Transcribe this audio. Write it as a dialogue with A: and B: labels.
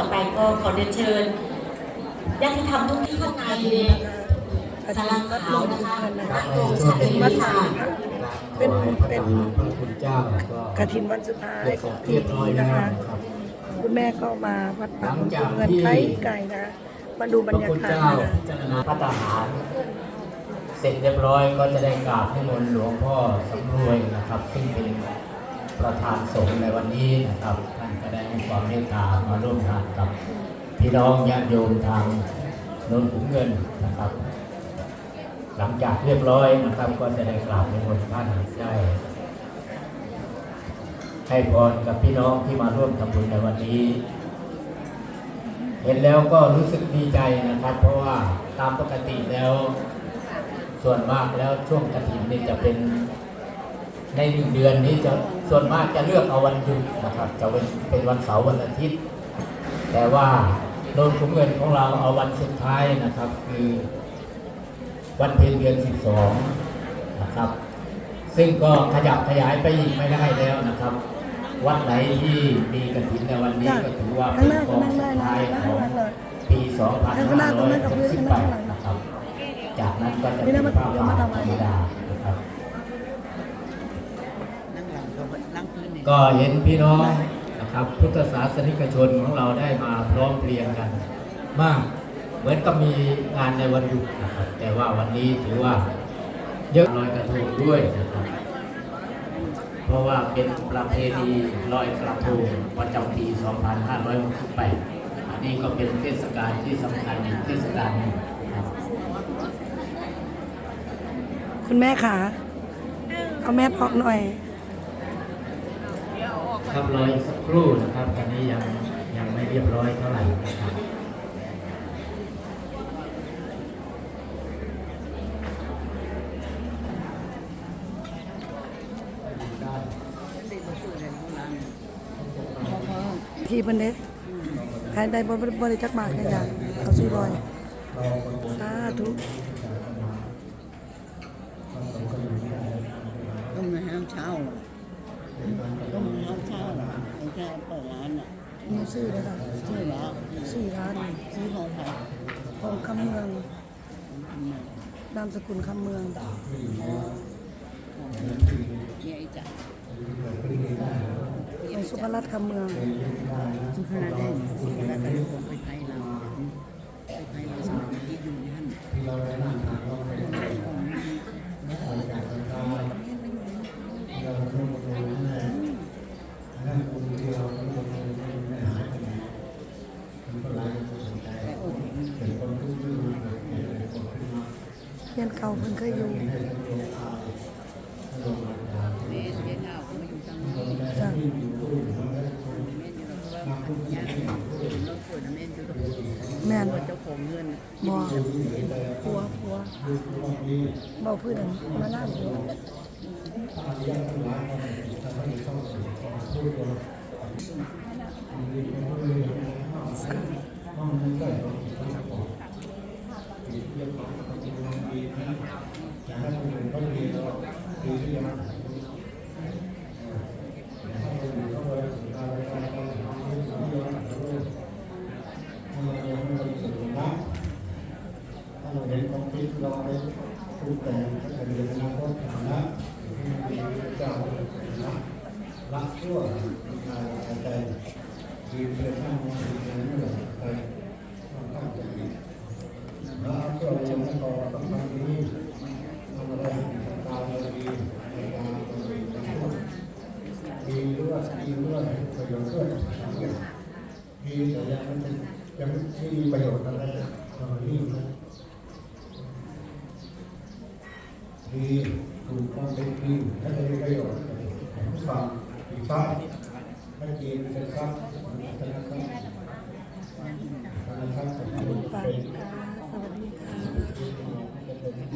A: ต่อไปก็ขอเรียนเชิญญาติธรรมทุกที่ข้างในสาราขาวนะคะวัดโรงชัยวิทา
B: เป็นเป็น
C: พระคุณเจ้าก็
B: กฐินวันสุดท้ายของปี
C: เรียบร้อย
B: นี้นะคะ
C: คุ
B: ณแม่ก็มาวัดป่า
C: หลัง
B: เงินไกลไก่นะคะมาดูบรรยากาศนะคะ
C: เจารณาพระทหารเสร็จเรียบร้อยก็จะได้กราบให้มนหลวงพ่อสำรวยนะครับ ซึ่งเป็น ประธานสงฆ์ในวันนี้นะครับท่านก็ได้ให้ความเมตตามาร่วมงานกับพี่น้องญาติโยมทางโนนขุนเงินนะครับ หลังจากเรียบร้อยนะครับ ก็จะได้กราบให้มนต์ท่านได้ให้พรกับพี่น้องที่มาร่วมทำบุญในวันนี้ เห็นแล้วก็รู้สึกดีใจนะครับ เพราะว่าตามปกติแล้ว ส่วนมากแล้วช่วงกระถินนี่จะเป็น ในหนึ่งเดือนนี้จะส่วนมากจะเลือกเอาวันหยุดนะครับ จะเป็นเป็นวันเสาร์วันอาทิตย์ แต่ว่าโดนคุ้มเงินของเราเอาวันสุดท้ายนะครับ คือวันเพ็ญเดือน12นะครับ ซึ่งก็ขยับขยายไปอีกไม่ได้แล้วนะครับ วัดไหนที่มีกระถินในวันนี้ก็ถือว่าเป็นกองสุดท้ายของปี2568นะครับ จากนั้นก็จะเป็นภาพป่าธรรมดานะครับ
D: นั่งหลังก็นั่งพื้นเนี่ย
C: ก็เห็นพี่น้องนะครับพุทธศาสนิกชนของเราได้มาพร้อมเพรียงกัน มากเหมือนกับมีงานในวันหยุดนะครับแต่ว่าวันนี้ถือว่าเยอะลอยกระทงด้วยนะครับเพราะว่าเป็นประเพณีลอยกระทงประจำปี 2568 อันนี้ก็เป็นเทศกาลที่สำคัญอีกเทศกาลหนึ่งคุ
B: ณแม่ขาเอาแม่พอกหน่อย
C: ครับรออีกสักครู่นะครับตอนนี้ยังยังไม่เรียบร้อยเท่าไหร่นะครับ
B: ที่เพิ่นเด้ใครได้บริบริจักบาทกันอย่างเอาสี่ร้อย สาธุ
D: ต้องมาห้ามเช่าต้องมาห้ามเช่าไอ้ แค่เปิดร้านอะ
B: มีชื่อเลยค่ะ
D: ชื่อแล้ว
B: สี่ร้าน
D: ชื่อของใคร
B: ของคำเมืองนามสกุลคำเมือง
D: เนี่ยไอ้จ่า
B: ของสุภรัตน์คำเมือง
D: สุภาพได้สุภาพได้ผมไปไทยเราไปไทยเราสมัยที่อยู่ท่าน
B: เรียนเก่าเพิ่นเคยอยู่
D: แม่แม่ข้าวก็มาอยู่ทางนี้
B: จ้ะ
D: แม่เนี่ยเราก็ว่าญาติเราป่วยนะแม่อยู่กับ
B: แม่น
D: เจ้าของเงิน
B: บ่ผัวผัวเบาพื้นอันมาล่างผัว
E: ถ้า เราเห็นความคิดเราได้ทุกแต่ก็เรียนอนาคตนะมีเจ้านะรักชั่วกายใจดีเพื่อสร้างความดีในเมื่อไปต้องตั้งใจแล้วชั่วเราไม่พอต้องทำดีทำอะไรตามเราดีในการทำดีทำชั่ว ดีด้วยดีด้วยประโยชน์ด้วยดีแต่ยังไม่เป็นยังไม่มีประโยชน์อะไรเราดีนะดีถูกความเป็นจริงและเป็นประโยชน์ของผู้ฟังอีกทรัพย์ให้จริงเป็นทรัพย์เป็นทรัพย์เป็นทรัพย์
B: ฝาก
E: เป็น
B: ค่ะ